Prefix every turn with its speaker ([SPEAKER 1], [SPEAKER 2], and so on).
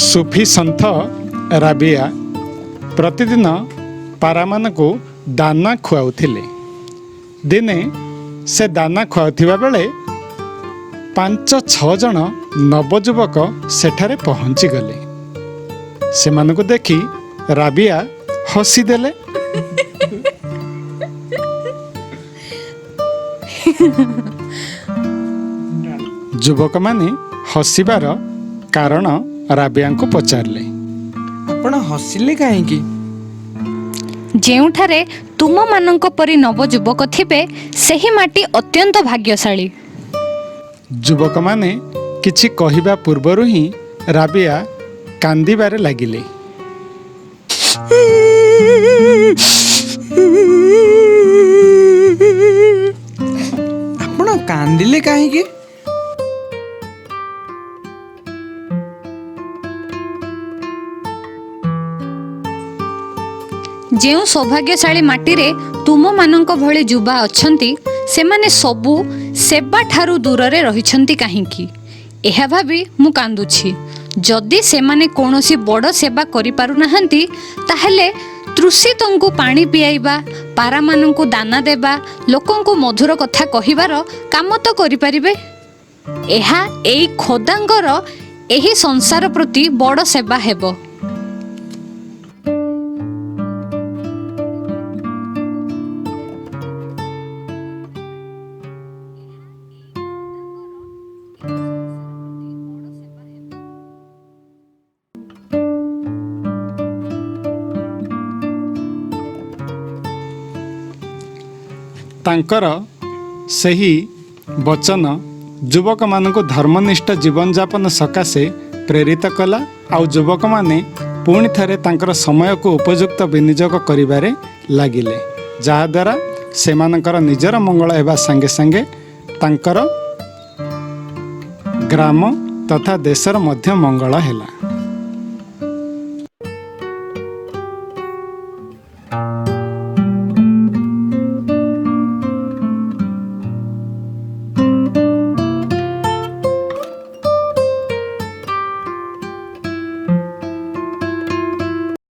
[SPEAKER 1] ସୁଫି ସନ୍ଥ ରାବିଆ ପ୍ରତିଦିନ ପାରାମାନଙ୍କୁ ଦାନା ଖୁଆଉଥିଲେ ଦିନେ ସେ ଦାନା ଖୁଆଉଥିବା ବେଳେ ପାଞ୍ଚ ଛଅ ଜଣ ନବଯୁବକ ସେଠାରେ ପହଞ୍ଚିଗଲେ ସେମାନଙ୍କୁ ଦେଖି ରାବିଆ ହସିଦେଲେ ଯୁବକମାନେ ହସିବାର କାରଣ ରାବିଆଙ୍କୁ ପଚାରିଲେ
[SPEAKER 2] ଆପଣ ହସିଲେ କାହିଁକି?
[SPEAKER 3] ଯେଉଁଠାରେ ତୁମମାନଙ୍କ ପରି ନବଯୁବକ ଥିବେ ସେହି ମାଟି ଅତ୍ୟନ୍ତ ଭାଗ୍ୟଶାଳୀ।
[SPEAKER 1] ଯୁବକମାନେ କିଛି କହିବା ପୂର୍ବରୁ ହିଁ ରାବିଆ କାନ୍ଦିବାରେ ଲାଗିଲେ।
[SPEAKER 2] ଆପଣ କାନ୍ଦିଲେ କାହିଁକି?
[SPEAKER 3] ଯେଉଁ ସୌଭାଗ୍ୟଶାଳୀ ମାଟିରେ ତୁମମାନଙ୍କ ଭଳି ଯୁବା ଅଛନ୍ତି ସେମାନେ ସବୁ ସେବା ଠାରୁ ଦୂରରେ ରହିଛନ୍ତି କାହିଁକି? ଏହା ଭାବି ମୁଁ କାନ୍ଦୁଛି। ଯଦି ସେମାନେ କୌଣସି ବଡ଼ ସେବା କରିପାରୁନାହାନ୍ତି ତାହେଲେ ତୃଷିତଙ୍କୁ ପାଣି ପିଆଇବା ପାରାମାନଙ୍କୁ ଦାନା ଦେବା ଲୋକଙ୍କୁ ମଧୁର କଥା କହିବାର କାମ ତ କରିପାରିବେ? ଏହା ଏଇ ଖୋଦାଙ୍କର ଏହି ସଂସାର ପ୍ରତି ବଡ଼ ସେବା ହେବ।
[SPEAKER 1] ତାଙ୍କର ସେହି ବଚନ ଯୁବକମାନଙ୍କୁ ଧର୍ମନିଷ୍ଠ ଜୀବନଯାପନ ସକାଶେ ପ୍ରେରିତ କଲା ଆଉ ଯୁବକମାନେ ପୁଣି ଥରେ ତାଙ୍କର ସମୟକୁ ଉପଯୁକ୍ତ ବିନିଯୋଗ କରିବାରେ ଲାଗିଲେ। ଯାହାଦ୍ୱାରା ସେମାନଙ୍କର ନିଜର ମଙ୍ଗଳ ହେବା ସାଙ୍ଗେ ସାଙ୍ଗେ ତାଙ୍କର ଗ୍ରାମ ତଥା ଦେଶର ମଧ୍ୟ ମଙ୍ଗଳ ହେଲା।